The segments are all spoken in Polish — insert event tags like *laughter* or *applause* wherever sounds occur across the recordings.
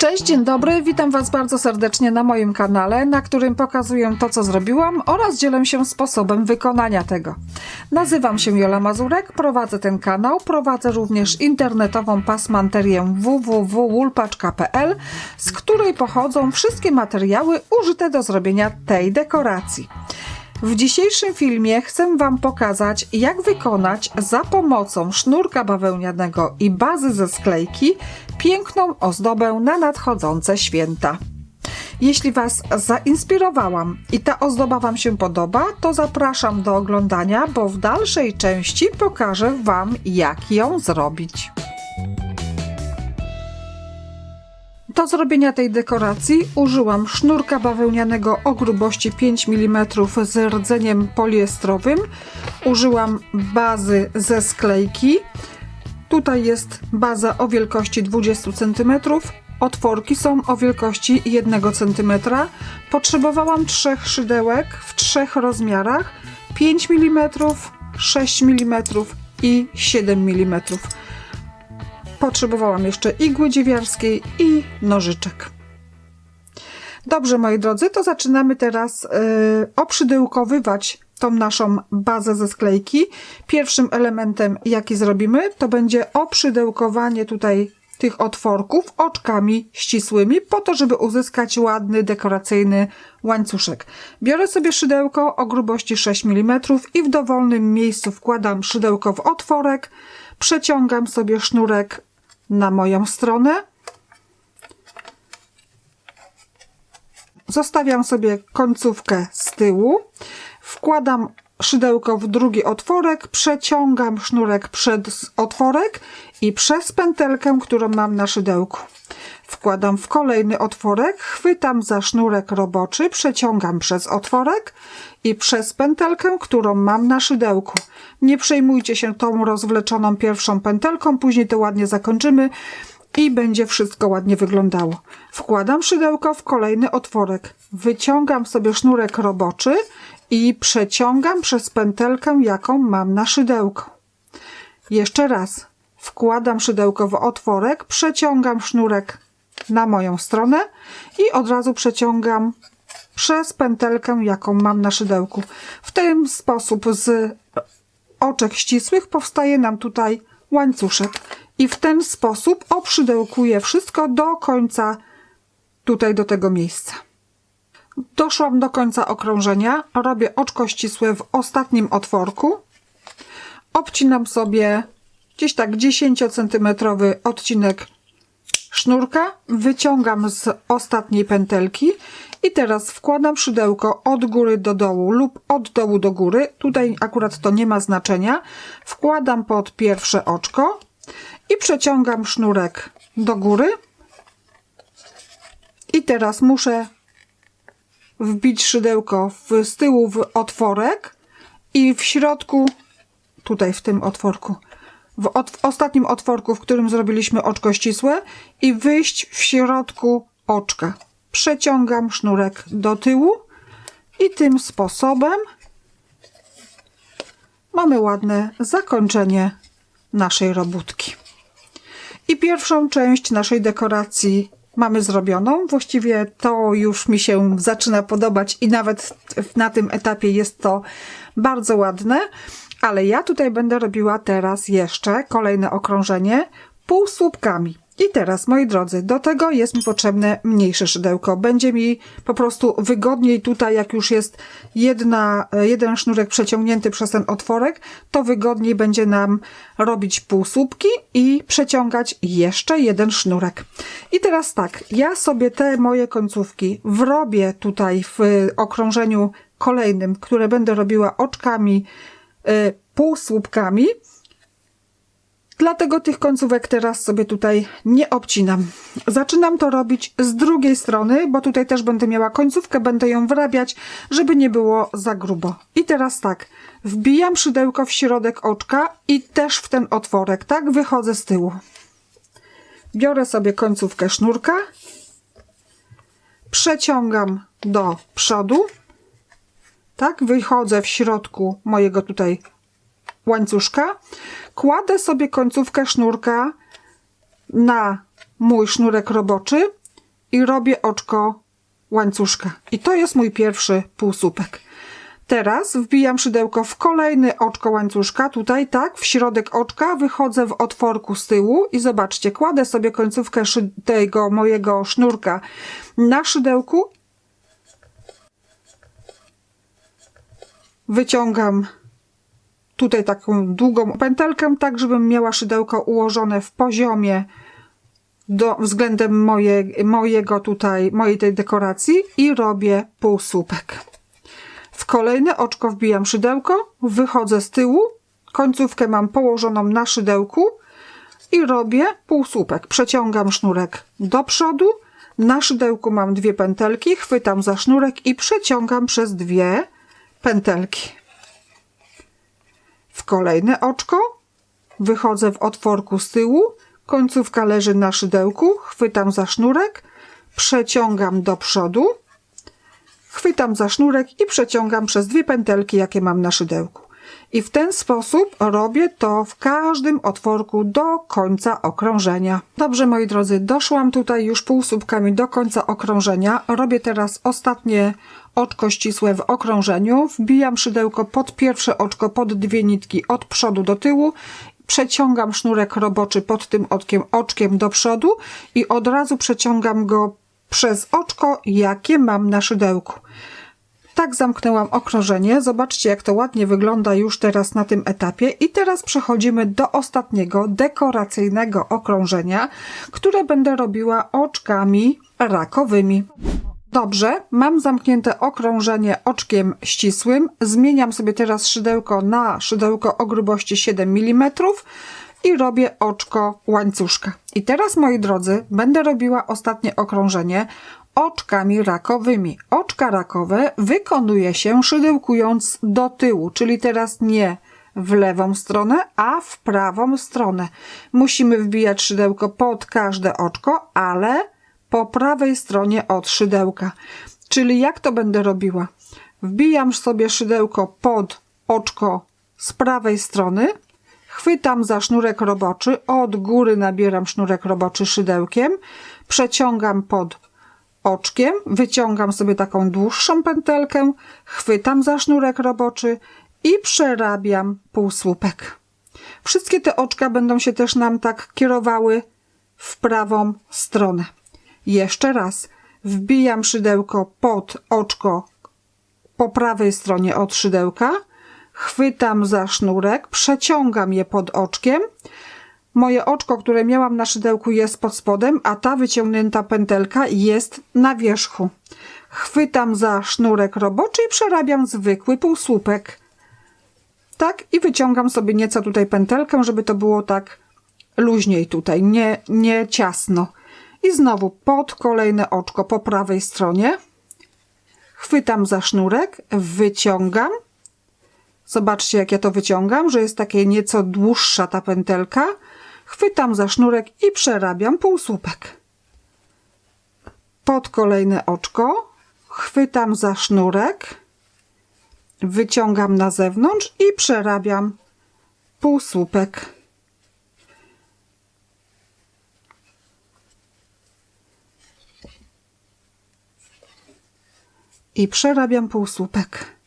Cześć, dzień dobry, witam Was bardzo serdecznie na moim kanale, na którym pokazuję to, co zrobiłam oraz dzielę się sposobem wykonania tego. Nazywam się Jola Mazurek, prowadzę ten kanał, prowadzę również internetową pasmanterię www.woolpacz.pl, z której pochodzą wszystkie materiały użyte do zrobienia tej dekoracji. W dzisiejszym filmie chcę Wam pokazać, jak wykonać za pomocą sznurka bawełnianego i bazy ze sklejki piękną ozdobę na nadchodzące święta. Jeśli Was zainspirowałam i ta ozdoba Wam się podoba, to zapraszam do oglądania, bo w dalszej części pokażę Wam, jak ją zrobić. Do zrobienia tej dekoracji użyłam sznurka bawełnianego o grubości 5 mm z rdzeniem poliestrowym. Użyłam bazy ze sklejki. Tutaj jest baza o wielkości 20 cm. Otworki są o wielkości 1 cm. Potrzebowałam trzech szydełek w trzech rozmiarach 5 mm, 6 mm i 7 mm. Potrzebowałam jeszcze igły dziewiarskiej i nożyczek. Dobrze, moi drodzy, to zaczynamy teraz yy, oprzydółkowywać tą naszą bazę ze sklejki. Pierwszym elementem, jaki zrobimy, to będzie oprzydółkowanie tutaj tych otworków oczkami ścisłymi, po to, żeby uzyskać ładny, dekoracyjny łańcuszek. Biorę sobie szydełko o grubości 6 mm i w dowolnym miejscu wkładam szydełko w otworek, przeciągam sobie sznurek na moją stronę. Zostawiam sobie końcówkę z tyłu. Wkładam szydełko w drugi otworek, przeciągam sznurek przed otworek i przez pętelkę, którą mam na szydełku. Wkładam w kolejny otworek, chwytam za sznurek roboczy, przeciągam przez otworek i przez pętelkę, którą mam na szydełku. Nie przejmujcie się tą rozwleczoną pierwszą pętelką, później to ładnie zakończymy i będzie wszystko ładnie wyglądało. Wkładam szydełko w kolejny otworek, wyciągam sobie sznurek roboczy i przeciągam przez pętelkę, jaką mam na szydełku. Jeszcze raz. Wkładam szydełko w otworek, przeciągam sznurek na moją stronę i od razu przeciągam przez pętelkę, jaką mam na szydełku. W ten sposób z oczek ścisłych powstaje nam tutaj łańcuszek i w ten sposób oprzydękuję wszystko do końca tutaj do tego miejsca. Doszłam do końca okrążenia, robię oczko ścisłe w ostatnim otworku, obcinam sobie gdzieś tak 10 cm odcinek sznurka, wyciągam z ostatniej pętelki i teraz wkładam szydełko od góry do dołu lub od dołu do góry. Tutaj akurat to nie ma znaczenia. Wkładam pod pierwsze oczko i przeciągam sznurek do góry. I teraz muszę wbić szydełko w, z tyłu w otworek i w środku, tutaj w tym otworku, w, od, w ostatnim otworku, w którym zrobiliśmy oczko ścisłe i wyjść w środku oczka. Przeciągam sznurek do tyłu i tym sposobem mamy ładne zakończenie naszej robótki. I pierwszą część naszej dekoracji mamy zrobioną. Właściwie to już mi się zaczyna podobać i nawet na tym etapie jest to bardzo ładne. Ale ja tutaj będę robiła teraz jeszcze kolejne okrążenie półsłupkami. I teraz, moi drodzy, do tego jest mi potrzebne mniejsze szydełko. Będzie mi po prostu wygodniej tutaj, jak już jest jedna, jeden sznurek przeciągnięty przez ten otworek, to wygodniej będzie nam robić półsłupki i przeciągać jeszcze jeden sznurek. I teraz tak, ja sobie te moje końcówki wrobię tutaj w okrążeniu kolejnym, które będę robiła oczkami, półsłupkami, Dlatego tych końcówek teraz sobie tutaj nie obcinam. Zaczynam to robić z drugiej strony, bo tutaj też będę miała końcówkę, będę ją wrabiać, żeby nie było za grubo. I teraz tak, wbijam szydełko w środek oczka i też w ten otworek, tak, wychodzę z tyłu. Biorę sobie końcówkę sznurka, przeciągam do przodu, tak, wychodzę w środku mojego tutaj łańcuszka, kładę sobie końcówkę sznurka na mój sznurek roboczy i robię oczko łańcuszka. I to jest mój pierwszy półsłupek. Teraz wbijam szydełko w kolejny oczko łańcuszka, tutaj tak, w środek oczka, wychodzę w otworku z tyłu i zobaczcie, kładę sobie końcówkę tego mojego sznurka na szydełku. Wyciągam tutaj taką długą pętelkę, tak żebym miała szydełko ułożone w poziomie do, względem moje, mojego tutaj, mojej tej dekoracji i robię półsłupek. W kolejne oczko wbijam szydełko, wychodzę z tyłu, końcówkę mam położoną na szydełku i robię półsłupek. Przeciągam sznurek do przodu, na szydełku mam dwie pętelki, chwytam za sznurek i przeciągam przez dwie pętelki. W kolejne oczko wychodzę w otworku z tyłu, końcówka leży na szydełku, chwytam za sznurek, przeciągam do przodu, chwytam za sznurek i przeciągam przez dwie pętelki, jakie mam na szydełku. I w ten sposób robię to w każdym otworku do końca okrążenia. Dobrze, moi drodzy, doszłam tutaj już półsłupkami do końca okrążenia. Robię teraz ostatnie oczko ścisłe w okrążeniu. Wbijam szydełko pod pierwsze oczko, pod dwie nitki od przodu do tyłu przeciągam sznurek roboczy pod tym oczkiem, oczkiem do przodu i od razu przeciągam go przez oczko, jakie mam na szydełku. Tak zamknęłam okrążenie. Zobaczcie, jak to ładnie wygląda już teraz na tym etapie. I teraz przechodzimy do ostatniego dekoracyjnego okrążenia, które będę robiła oczkami rakowymi. Dobrze, mam zamknięte okrążenie oczkiem ścisłym. Zmieniam sobie teraz szydełko na szydełko o grubości 7 mm i robię oczko łańcuszka. I teraz, moi drodzy, będę robiła ostatnie okrążenie oczkami rakowymi. Oczka rakowe wykonuje się szydełkując do tyłu, czyli teraz nie w lewą stronę, a w prawą stronę. Musimy wbijać szydełko pod każde oczko, ale po prawej stronie od szydełka. Czyli jak to będę robiła? Wbijam sobie szydełko pod oczko z prawej strony, chwytam za sznurek roboczy, od góry nabieram sznurek roboczy szydełkiem, przeciągam pod oczkiem, wyciągam sobie taką dłuższą pętelkę, chwytam za sznurek roboczy i przerabiam półsłupek. Wszystkie te oczka będą się też nam tak kierowały w prawą stronę. Jeszcze raz wbijam szydełko pod oczko po prawej stronie od szydełka, chwytam za sznurek, przeciągam je pod oczkiem. Moje oczko, które miałam na szydełku jest pod spodem, a ta wyciągnięta pętelka jest na wierzchu. Chwytam za sznurek roboczy i przerabiam zwykły półsłupek. Tak i wyciągam sobie nieco tutaj pętelkę, żeby to było tak luźniej tutaj, nie, nie ciasno. I znowu pod kolejne oczko po prawej stronie. Chwytam za sznurek, wyciągam. Zobaczcie, jak ja to wyciągam, że jest takie nieco dłuższa ta pętelka. Chwytam za sznurek i przerabiam półsłupek. Pod kolejne oczko chwytam za sznurek, wyciągam na zewnątrz i przerabiam półsłupek. i przerabiam półsłupek.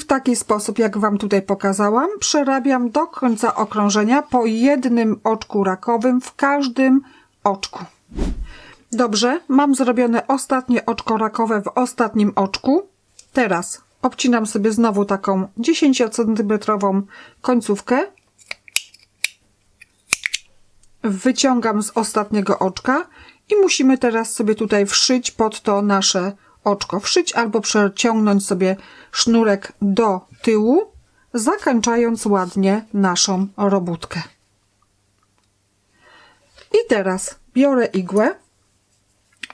W taki sposób, jak Wam tutaj pokazałam, przerabiam do końca okrążenia po jednym oczku rakowym w każdym oczku. Dobrze, mam zrobione ostatnie oczko rakowe w ostatnim oczku. Teraz obcinam sobie znowu taką 10 cm końcówkę. Wyciągam z ostatniego oczka i musimy teraz sobie tutaj wszyć pod to nasze oczko wszyć albo przeciągnąć sobie sznurek do tyłu, zakończając ładnie naszą robótkę. I teraz biorę igłę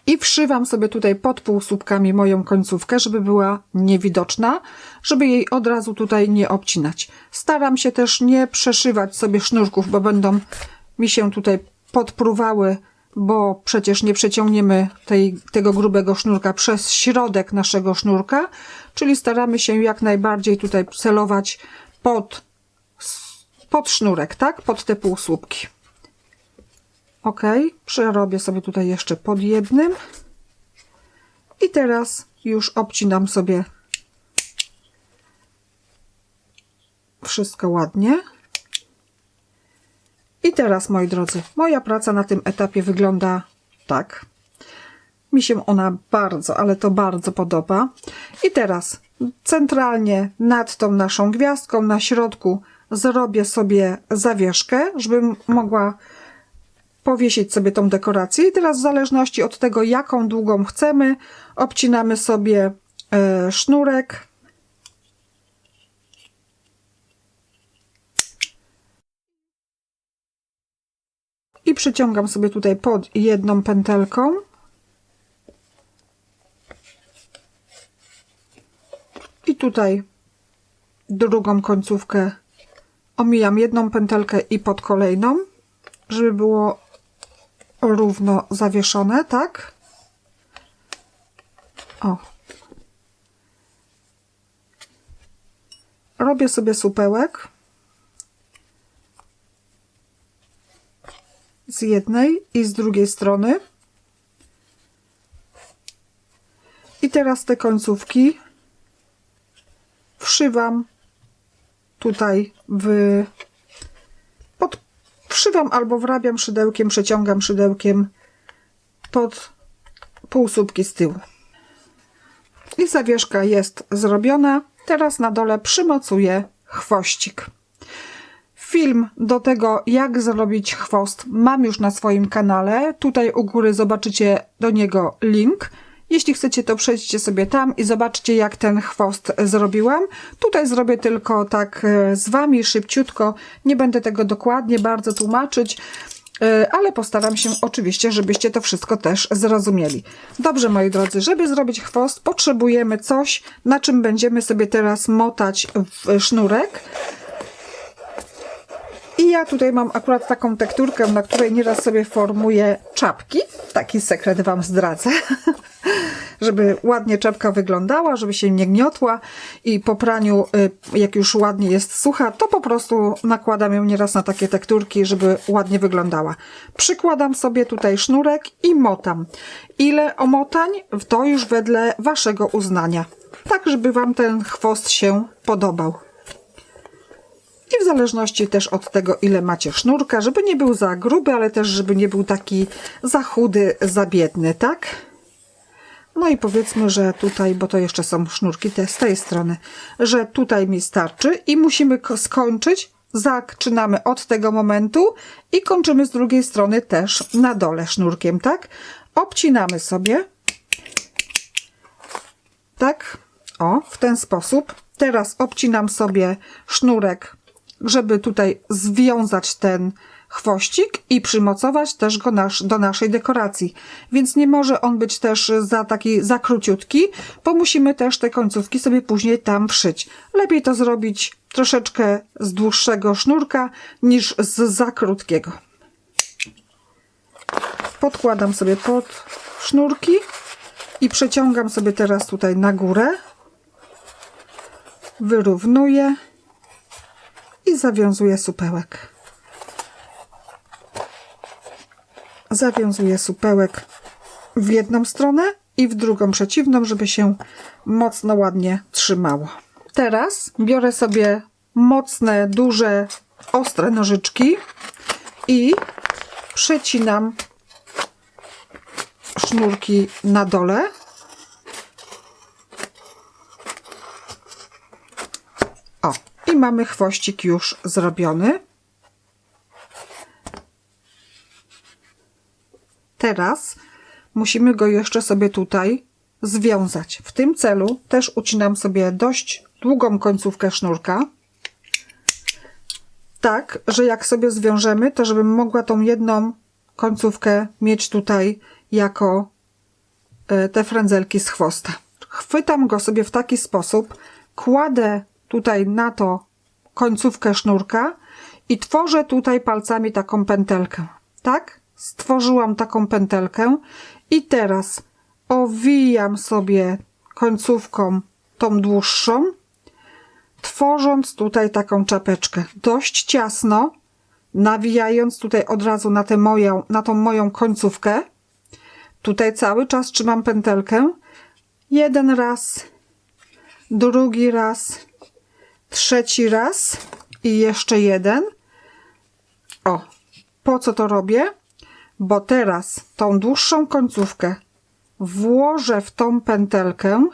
I wszywam sobie tutaj pod półsłupkami moją końcówkę, żeby była niewidoczna, żeby jej od razu tutaj nie obcinać. Staram się też nie przeszywać sobie sznurków, bo będą mi się tutaj podpruwały, bo przecież nie przeciągniemy tej, tego grubego sznurka przez środek naszego sznurka, czyli staramy się jak najbardziej tutaj celować pod, pod sznurek, tak? Pod te półsłupki. Ok, przerobię sobie tutaj jeszcze pod jednym. I teraz już obcinam sobie wszystko ładnie. I teraz, moi drodzy, moja praca na tym etapie wygląda tak. Mi się ona bardzo, ale to bardzo podoba. I teraz centralnie nad tą naszą gwiazdką na środku zrobię sobie zawieszkę, żebym mogła powiesić sobie tą dekorację. I teraz w zależności od tego, jaką długą chcemy, obcinamy sobie e, sznurek. Przyciągam sobie tutaj pod jedną pętelką. I tutaj drugą końcówkę omijam jedną pętelkę i pod kolejną, żeby było równo zawieszone, tak? O. Robię sobie supełek. Z jednej i z drugiej strony. I teraz te końcówki wszywam tutaj w pod wszywam albo wrabiam szydełkiem, przeciągam szydełkiem pod półsłupki z tyłu. I zawieszka jest zrobiona. Teraz na dole przymocuję chwościk. Film do tego, jak zrobić chwost, mam już na swoim kanale. Tutaj u góry zobaczycie do niego link. Jeśli chcecie, to przejdźcie sobie tam i zobaczcie, jak ten chwost zrobiłam. Tutaj zrobię tylko tak e, z Wami szybciutko. Nie będę tego dokładnie bardzo tłumaczyć e, ale postaram się oczywiście, żebyście to wszystko też zrozumieli. Dobrze, moi drodzy, żeby zrobić chwost, potrzebujemy coś, na czym będziemy sobie teraz motać w sznurek. I ja tutaj mam akurat taką tekturkę, na której nieraz sobie formuję czapki. Taki sekret Wam zdradzę. *laughs* żeby ładnie czapka wyglądała, żeby się nie gniotła i po praniu, y, jak już ładnie jest sucha, to po prostu nakładam ją nieraz na takie tekturki, żeby ładnie wyglądała. Przykładam sobie tutaj sznurek i motam. Ile omotań? To już wedle Waszego uznania. Tak, żeby Wam ten chwost się podobał. I w zależności też od tego, ile macie sznurka, żeby nie był za gruby, ale też żeby nie był taki za chudy, za biedny, tak? No i powiedzmy, że tutaj, bo to jeszcze są sznurki te z tej strony, że tutaj mi starczy i musimy skończyć. Zaczynamy od tego momentu i kończymy z drugiej strony też na dole sznurkiem, tak? Obcinamy sobie. Tak? O, w ten sposób. Teraz obcinam sobie sznurek żeby tutaj związać ten chwościk i przymocować też go nasz, do naszej dekoracji. Więc nie może on być też za taki za króciutki, bo musimy też te końcówki sobie później tam wszyć. Lepiej to zrobić troszeczkę z dłuższego sznurka niż z za krótkiego. Podkładam sobie pod sznurki i przeciągam sobie teraz tutaj na górę. Wyrównuję zawiązuję supełek. Zawiązuję supełek w jedną stronę i w drugą przeciwną, żeby się mocno ładnie trzymało. Teraz biorę sobie mocne, duże, ostre nożyczki i przecinam sznurki na dole mamy chwościk już zrobiony. Teraz musimy go jeszcze sobie tutaj związać. W tym celu też ucinam sobie dość długą końcówkę sznurka. Tak, że jak sobie zwiążemy, to żebym mogła tą jedną końcówkę mieć tutaj jako e, te frędzelki z chwosta. Chwytam go sobie w taki sposób, kładę tutaj na to końcówkę sznurka i tworzę tutaj palcami taką pętelkę. Tak? Stworzyłam taką pętelkę i teraz owijam sobie końcówką tą dłuższą, tworząc tutaj taką czapeczkę. Dość ciasno, nawijając tutaj od razu na, tę moją, na tą moją końcówkę. Tutaj cały czas trzymam pętelkę. Jeden raz, drugi raz, trzeci raz i jeszcze jeden. O, po co to robię? Bo teraz tą dłuższą końcówkę włożę w tą pętelkę,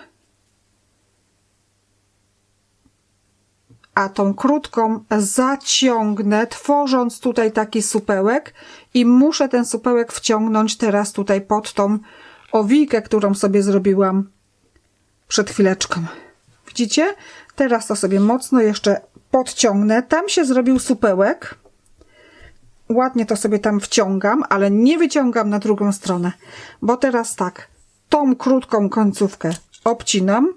a tą krótką zaciągnę, tworząc tutaj taki supełek i muszę ten supełek wciągnąć teraz tutaj pod tą owijkę, którą sobie zrobiłam przed chwileczką. Widzicie? Teraz to sobie mocno jeszcze podciągnę. Tam się zrobił supełek. Ładnie to sobie tam wciągam, ale nie wyciągam na drugą stronę, bo teraz tak, tą krótką końcówkę obcinam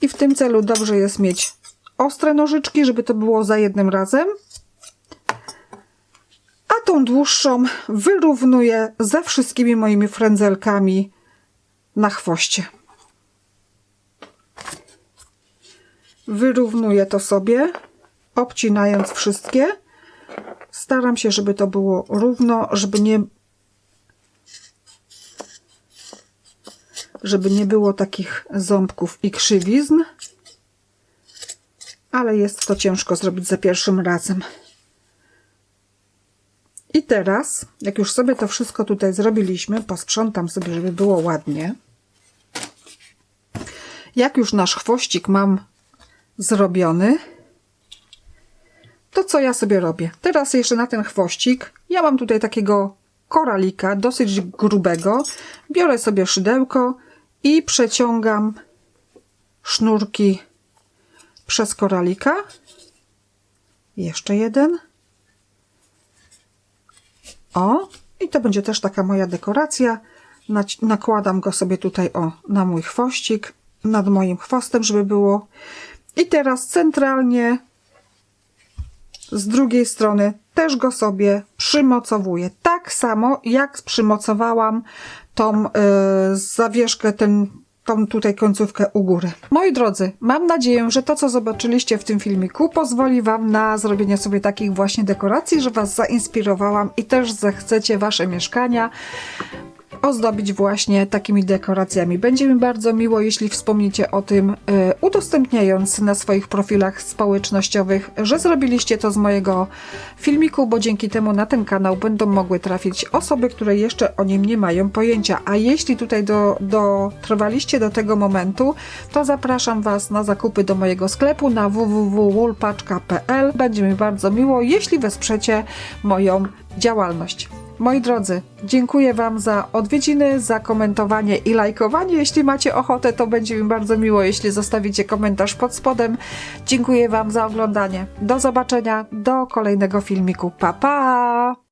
i w tym celu dobrze jest mieć ostre nożyczki, żeby to było za jednym razem. A tą dłuższą wyrównuję ze wszystkimi moimi frędzelkami na chwoście. Wyrównuję to sobie, obcinając wszystkie. Staram się, żeby to było równo, żeby nie żeby nie było takich ząbków i krzywizn. Ale jest to ciężko zrobić za pierwszym razem. I teraz, jak już sobie to wszystko tutaj zrobiliśmy, posprzątam sobie, żeby było ładnie. Jak już nasz chwościk mam zrobiony, to co ja sobie robię? Teraz jeszcze na ten chwościk, ja mam tutaj takiego koralika, dosyć grubego. Biorę sobie szydełko i przeciągam sznurki przez koralika. Jeszcze jeden. O, i to będzie też taka moja dekoracja. Nakładam go sobie tutaj o na mój chwościk, nad moim chwostem, żeby było. I teraz centralnie z drugiej strony też go sobie przymocowuję. Tak samo jak przymocowałam tą y, zawieszkę, ten, tą tutaj końcówkę u góry. Moi drodzy, mam nadzieję, że to co zobaczyliście w tym filmiku pozwoli Wam na zrobienie sobie takich właśnie dekoracji, że Was zainspirowałam i też zechcecie Wasze mieszkania ozdobić właśnie takimi dekoracjami. Będzie mi bardzo miło, jeśli wspomnicie o tym, y, udostępniając na swoich profilach społecznościowych, że zrobiliście to z mojego filmiku, bo dzięki temu na ten kanał będą mogły trafić osoby, które jeszcze o nim nie mają pojęcia. A jeśli tutaj do, dotrwaliście do tego momentu, to zapraszam Was na zakupy do mojego sklepu na www.woolpaczka.pl. Będzie mi bardzo miło, jeśli wesprzecie moją działalność. Moi drodzy, dziękuję Wam za odwiedziny, za komentowanie i lajkowanie. Jeśli macie ochotę, to będzie mi bardzo miło, jeśli zostawicie komentarz pod spodem. Dziękuję Wam za oglądanie. Do zobaczenia, do kolejnego filmiku. Pa, pa!